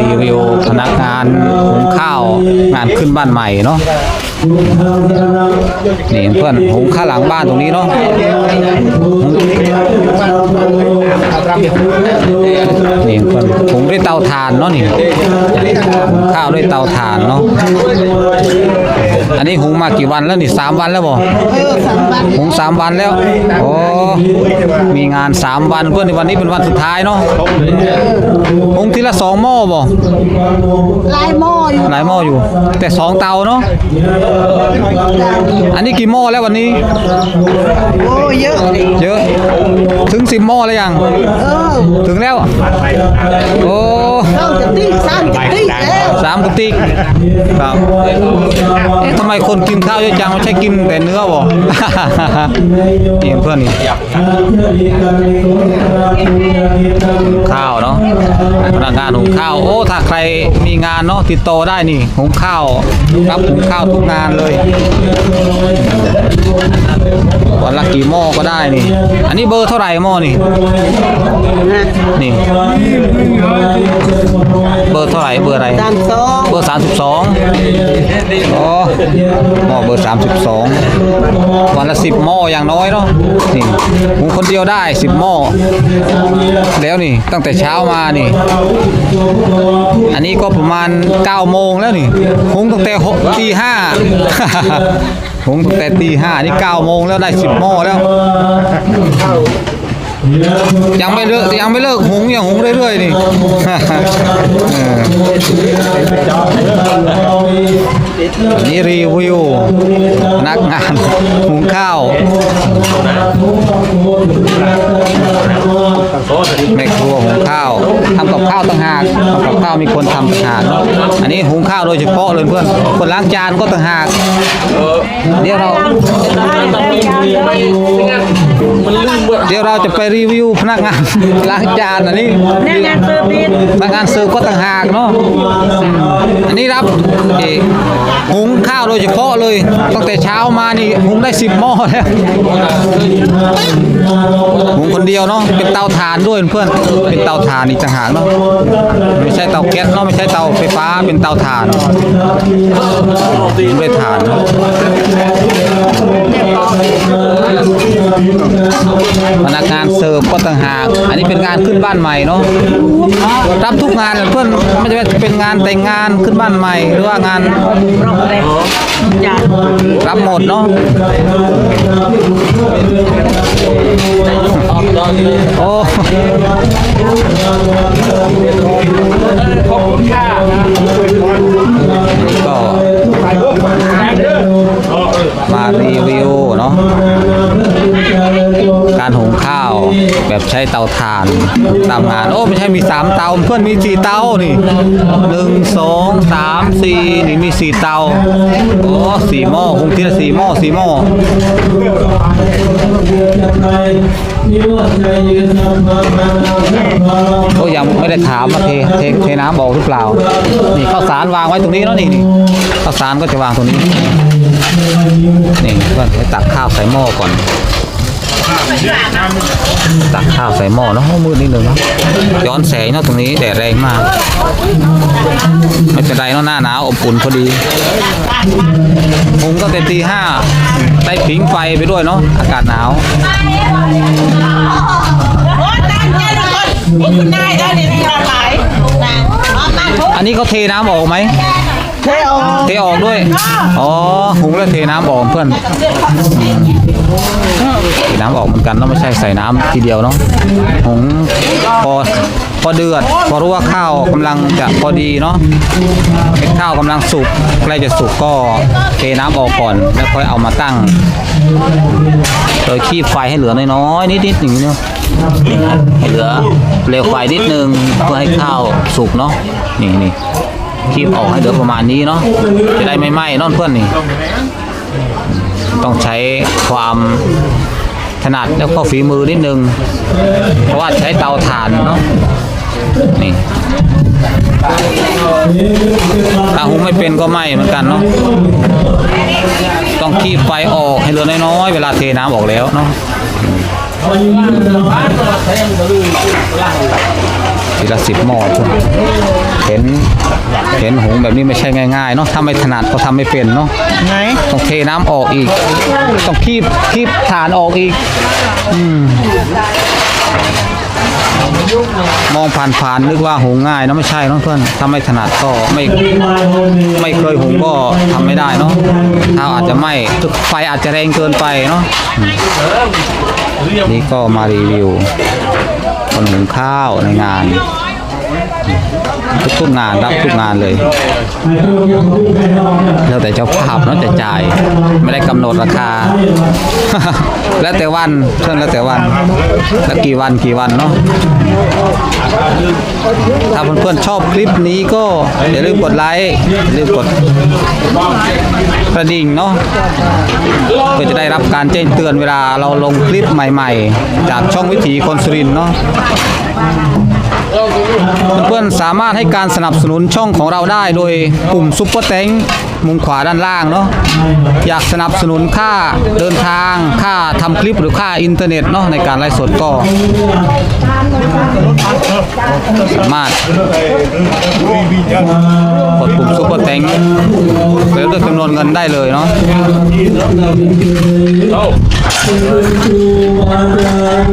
รีวิวพนักงานหุงข้าวงานขึ้นบ้านใหม่เนาะนี่เพื่อนหุงข้าวหลังบ้านตรงนี้เนาะนี่เพื่อนหุงด้วยเตาถ่านเนาะนี่หุงข้าวด้วยเตาถ่านเนาะ อันนี้หุงมากี่วันแล้วนี่สามวันแล้วบ่เออสามวันหุงสามวันแล้วโอ้มีงานสามวันเพื่อนในวันนี้เป็นวันสุดท้ายเนาะหุงทีละสองหม้อบ่ลายหม้ออยู่หลายหม้ออยู่ แต่สองเตาเนาะอันนี้กี่หม้อแล้ววันนี้โอ้เยอะเลยเยอะถึงสิบหม้อแล้วยังเออถึงแล้วโอ้เข้าจะตีสามจะตีแล้วสาม กระติกครับทำไมคนกินข้าวเยอะจังไม่ใช่กินแต่เนื้อบ่นี่เพื่อนนี่ข้าวเนาะ พนักงานหุงข้าว โอ้ ถ้าใครมีงานเนาะติดต่อได้นี่หุงข้าวรับหุงข้าวทุกงานเลยวันละกี่หม้อก็ได้นี่ อันนี้เบอร์เท่าไหร่หม้อนี่นี่ เบอร์เท่าไหร่เบอร์อะไรสามสองเบอร์สามสิบสองอ๋อหม้อเบอร์สามสิบสองวันละสิบหม้ออย่างน้อยเนาะนี่หุงคนเดียวได้สิบหม้อแล้วนี่ตั้งแต่เช้ามานี่อันนี้ก็ประมาณเก้าโมงแล้วนี่หงตั้งแต่หกตีห้าหงตั้งแต่ตีห้านี่เก้าโมงแล้วได้สิบหม้อแล้ว ยังไม่เลิกยังไม่เลิกหงยังหงเรื่อยๆนี่นนี้รีวิวพนักงานหุงข้าวแม่ครัวหุงข้าว ทำกับข้าวต่างหากทำกับข้าวมีคนทำต่างหากอันนี้หุงข้าวโดยเฉพาะเลยเพื่อนคนล้างจานก็ต่างหากเดี๋ยวเราเดี๋ยวเราจะไปรีวิวพนักงานล้างจานอันนี้แน่งานเซอร์วิสพนักงานเสิร์ฟก็ต่างหากเนาะอันนี้รับหุงข้าวโดยเฉพาะเลยตั้งแต่เช้ามานี่หุงได้สิบหม้อแล้วหุงคนเดียวเนาะเป็นเตาถ่านด้วยเพื่อนเป็นเตาถ่านอีกต่างหากเนาะไม่ใช่เตาแก๊สเนาะไม่ใช่เตาไฟฟ้าเป็นเตาถ่านเป็นเตาถ่านเนาะ พนักงานเสิร์ฟก็ต่างหากอันนี้เป็นงานขึ้นบ้านใหม่เนาะรับทุกงานเลยเพื่อนไม่ว่เป็นงานแต่งงานขึ้นบ้านใหม่ หรือว่างานรับหมดเนาะโอ้ก็มารีวิวเนา แบบใช้เตาถ่านตามงานโอ้ไม่ใช่มีสามเตาเพื่อนมีสี่เตานี่หนึ่งสองสามสี่นี่มีสี่เตาโอ้สี่หม้อหุงทีละสี่หม้อสี่หม้อโอ้ยังไม่ได้ถามว่าเทเทเทน้ำบอกหรือเปล่า นี่ข้าวสารวางไว้ตรงนี้เนาะนี่นี่ข้าวสารก็จะวางตรงนี้ นี่เพื่อนไปตักข้าวใส่หม้อก่อน ตักข้าวใส่หม้อเนาะมืดนิดนึงเนาะย้อนแสงเนาะตรงนี้แดดแรงมาก ไม่เป็นไรเนาะหน้าหนาวอบอุ่นพอดีผมก็เต็มตีห้าได้ผิงไฟไปด้วยเนาะอากาศหนาวอันนี้เขาเทน้ำออกไหม เทออกเทออกด้วย อ๋อหุงแล้วเทน้ำออกเพื่อนเทน้ำออกเหมือนกันเนาะไม่ใช่ใส่น้ำทีเดียวเนาะหุงพอพอเดือด พอรู้ว่าข้าวกำลังจะพอดีเนาะเม็ดข้าวกำลังสุกใกล้จะสุกก็เทน้ำออกก่อน แล้วค่อยเอามาตั้ง โดยคีบไฟให้เหลือน้อยๆนิดๆอย่างนี้เนาะให้เหลือเปลวไฟนิดนึงเพื่อให้ข้าวสุกเนาะนี่นี่ คีบออกให้เหลือประมาณนี้เนาะจะได้ไม่ไหม้นอนเพื่อนนี่ ต้องใช้ความถนัดแล้วก็ฝีมือนิดนึง เพราะว่าใช้เตาถ่านเนาะนี่ถ้าหุงไม่เป็นก็ไหม้เหมือนกันเนาะต้องคีบไฟออกให้เหลือน้อยๆเวลาเทน้ำออกแล้วเนาะทีละสิบหม้อเห็น เห็นหุงแบบนี้ไม่ใช่ง่ายๆเนาะถ้าไม่ถนัดก็ทำไม่เป็นเนาะไหนต้องเทน้ำออกอีก ต้องคีบคีบฐานออกอีกอืมมองผ่านๆนึกว่าหุงง่ายเนอะไม่ใช่เนอะเพื่อนถ้าไม่ถนัดก็ไม่ไม่เคยหุงก็ทำไม่ได้เนาะเท้าอาจจะไหม้ไฟอาจจะแรงเกินไปเนาะอืมนี่ก็มารีวิวคนหุงข้าวในงาน ทุกงานรับทุกงานเลย แล้วแต่เจ้าภาพเนาะจะจ่าย ไม่ได้กำหนดราคา แล้วแต่วันเช่นแล้วแต่วันแล้วกี่วันกี่วันเนาะถ้าเพื่อนๆชอบคลิปนี้ก็อย่าลืมกดไลค์อย่าลืมกดกระดิ่งเนาะเพื่อจะได้รับการแจ้งเตือนเวลาเราลงคลิปใหม่ ๆ จากช่องวิถีคนสุรินเนาะ เพื่อนๆสามารถให้การสนับสนุนช่องของเราได้โดยปุ่มซุปเปอร์เต็งมุมขวาด้านล่างเนาะอยากสนับสนุนค่าเดินทาง ค่าทำคลิปหรือค่าอินเทอร์เน็ตเนาะในการไลฟ์สดก็ สามารถกดปุ่มซุปเปอร์เต็งหรือเลือกจำนวนเงินได้เลยเนาะ